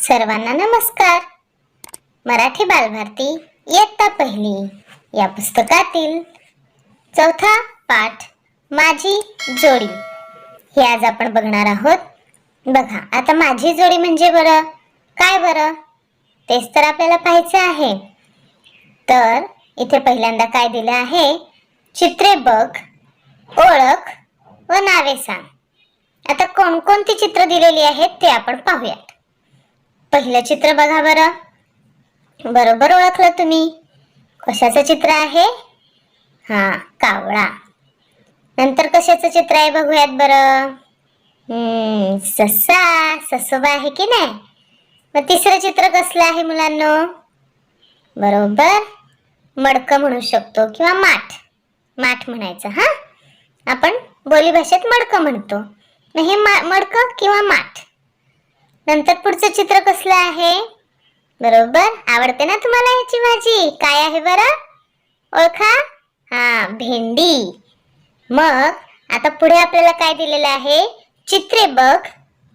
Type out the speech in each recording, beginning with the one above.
सर्वांना नमस्कार. मराठी बालभारती इयत्ता पहिली या पुस्तकातील चौथा पाठ माझी जोडी. हे आज आपण बघणार आहोत. बघा आता माझी जोडी म्हणजे बरं? काय बरं? तेच तर आपल्याला पाहायचं आहे. तर इथे पहिल्यांदा काय दिलं आहे? चित्रे बघ ओळख व नावे सांग. आता कोणकोणती चित्र दिलेली आहेत ते आपण पाहूयात. पहिलं चित्र बघा बरं. बरोबर ओळखलं तुम्ही. कशाचं चित्र आहे? हा कावळा. नंतर कशाचं चित्र आहे बघूयात बरं. ससा ससोबा आहे की नाही? मग तिसरं चित्र कसलं आहे मुलांनो? बरोबर. मडक म्हणू शकतो किंवा माठ. माठ म्हणायचं हा? आपण बोलीभाषेत मडकं मडक म्हणतो. मग हे मा मडक किंवा माठ? नंतर पुढचं चित्र कसलं आहे? बरोबर? आवडते ना तुम्हाला याची भाजी? काय आहे बरं? ओळखा? हा भेंडी. मग आता पुढे आपल्याला काय दिलेलं आहे? चित्रे बघ.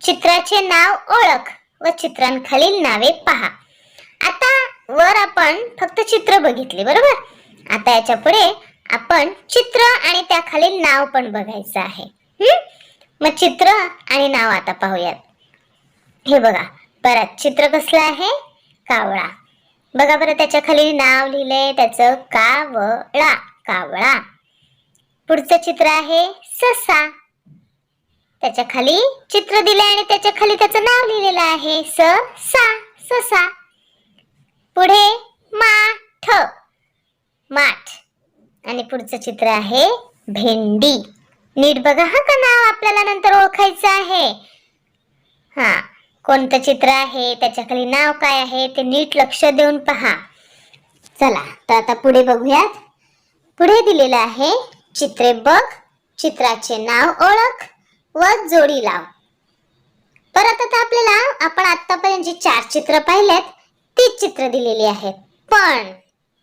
चित्राचे नाव ओळख व चित्रांखालील नावे पहा. आता वर आपण फक्त चित्र बघितले बरोबर? आता याच्यापुढे आपण चित्र आणि त्याखालील नाव पण बघायचं आहे. मग चित्र आणि नाव आता पाहूयात. हे बघा परत चित्र कसलं आहे? कावळा. बघा बरं त्याच्याखाली नाव लिहिलंय त्याचं कावळा कावळा. पुढचं चित्र आहे ससा. त्याच्याखाली चित्र दिले आणि त्याच्याखाली त्याचं नाव लिहिलेलं आहे स सा ससा. पुढे माठ माठ. आणि पुढचं चित्र आहे भेंडी. नीट बघा हा का नाव आपल्याला नंतर ओळखायचं आहे? हा. कोणतं चित्र आहे त्याच्याखाली नाव काय आहे ते नीट लक्ष देऊन पहा. चला तर आता पुढे बघूयात. पुढे दिलेलं आहे चित्रे बघ चित्राचे नाव ओळख व जोडी लाव. परत आता आपल्याला आपण आतापर्यंत जी चार चित्र पाहिलेत तीच चित्र दिलेली आहेत. पण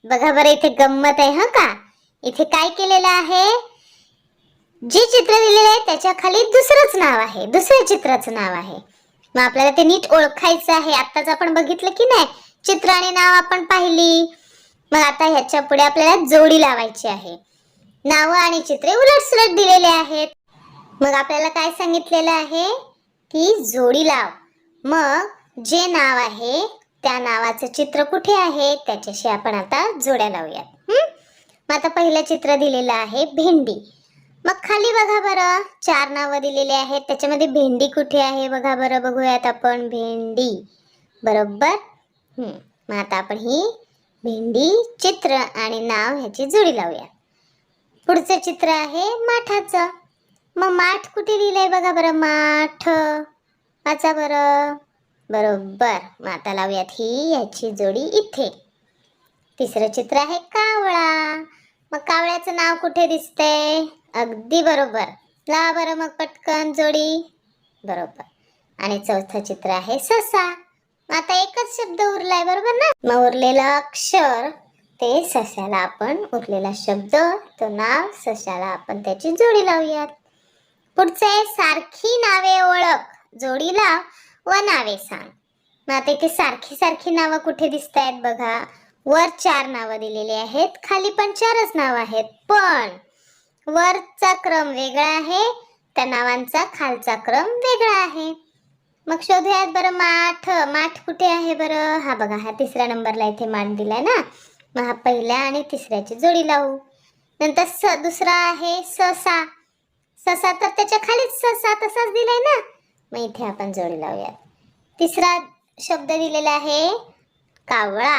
बघा बरं इथे गंमत आहे हा का? इथे काय केलेलं आहे? जे चित्र दिलेलं आहे त्याच्याखाली दुसरंच नाव आहे दुसऱ्या चित्राचं नाव आहे. मग आपल्याला ते नीट ओळखायचं आहे. आत्ताच आपण बघितलं की नाही चित्र आणि नाव आपण पाहिली. मग आता ह्याच्या पुढे आपल्याला जोडी लावायची आहे. नावं आणि चित्रे उलट सुलट दिलेले आहेत. मग आपल्याला काय सांगितलेलं आहे? की जोडी लाव. मग जे नाव आहे त्या नावाचं चित्र कुठे आहे? त्याच्याशी आपण आता जोड्या लावूयात. मग आता पहिलं चित्र दिलेलं आहे भेंडी. मग खाली बघा बरं. चार नावं दिलेली आहेत. त्याच्यामध्ये भेंडी कुठे आहे? बघा बरं बघूयात आपण. भेंडी. बरोबर? मग आता आपण ही भेंडी चित्र आणि नाव ह्याची जोडी लावूया. पुढचं चित्र आहे माठाचं. मग माठ कुठे लिहिलंय बघा बरं? माठ. वाचा बरं. बरोबर. मग आता लावूयात ही याची जोडी इथे. तिसरं चित्र आहे कावळा. मग कावळ्याचं नाव कुठे दिसतंय? अगदी बरोबर. ला बरं मग पटकन जोडी. बरोबर. आणि चौथं चित्र आहे ससा. मग आता एकच शब्द उरलाय बरोबर ना? मग उरलेलं अक्षर ते सस्याला आपण उरलेला शब्द तो नाव सस्याला आपण त्याची जोडी लावूयात. पुढचं आहे सारखी नावे ओळख जोडी लाव व नावे सांग. मग आता इथे सारखी सारखी नावं कुठे दिसत आहेत बघा. वर चार नावं दिलेली आहेत खाली पण चारच नावं आहेत. पण वरचा क्रम वेगळा आहे त्या नावांचा खालचा क्रम वेगळा आहे. मग शोधूयात बरं माठ. माठ कुठे आहे बरं? हा बघा हा तिसऱ्या नंबरला इथे माठ दिलाय ना? मग हा पहिल्या आणि तिसऱ्याची जोडी लावू. नंतर स दुसरा आहे ससा. ससा तर त्याच्या खालीच ससा तसाच दिलाय ना? मग इथे आपण जोडी लावूयात. तिसरा शब्द दिलेला आहे कावळा.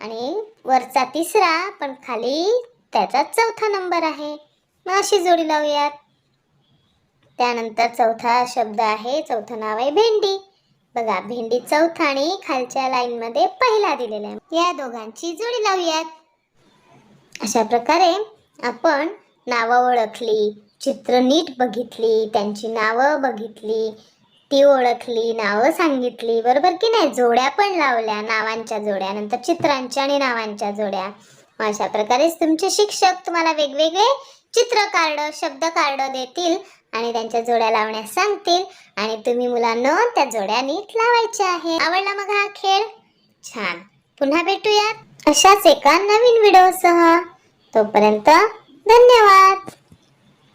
आणि वरचा तिसरा पण खाली त्याचा चौथा नंबर आहे. मग अशी जोडी लावूयात. त्यानंतर चौथा शब्द आहे चौथं नाव आहे भेंडी. बघा भेंडी चौथा आणि खालच्या लाईन मध्ये पहिला दिलेला आहे. या दोघांची जोडी लावूयात. अशा प्रकारे आपण नावं ओळखली चित्र नीट बघितली त्यांची नावं बघितली ती ओळखली नावं सांगितली बरोबर की नाही? जोड्या पण लावल्या नावांच्या जोड्या नंतर चित्रांच्या आणि नावांच्या जोड्या. अशा प्रकारेच तुमचे शिक्षक तुम्हाला वेगवेगळे चित्र कार्ड शब्द कार्ड देतील आणि त्यांच्या जोड्या लावण्यास सांगतील. आणि तुम्ही मुलांना त्या जोड्या नीट लावायच्या आहे आवडला मग हा खेळ? छान. पुन्हा भेटूयात अशाच एका नवीन व्हिडिओसह तोपर्यंत धन्यवाद.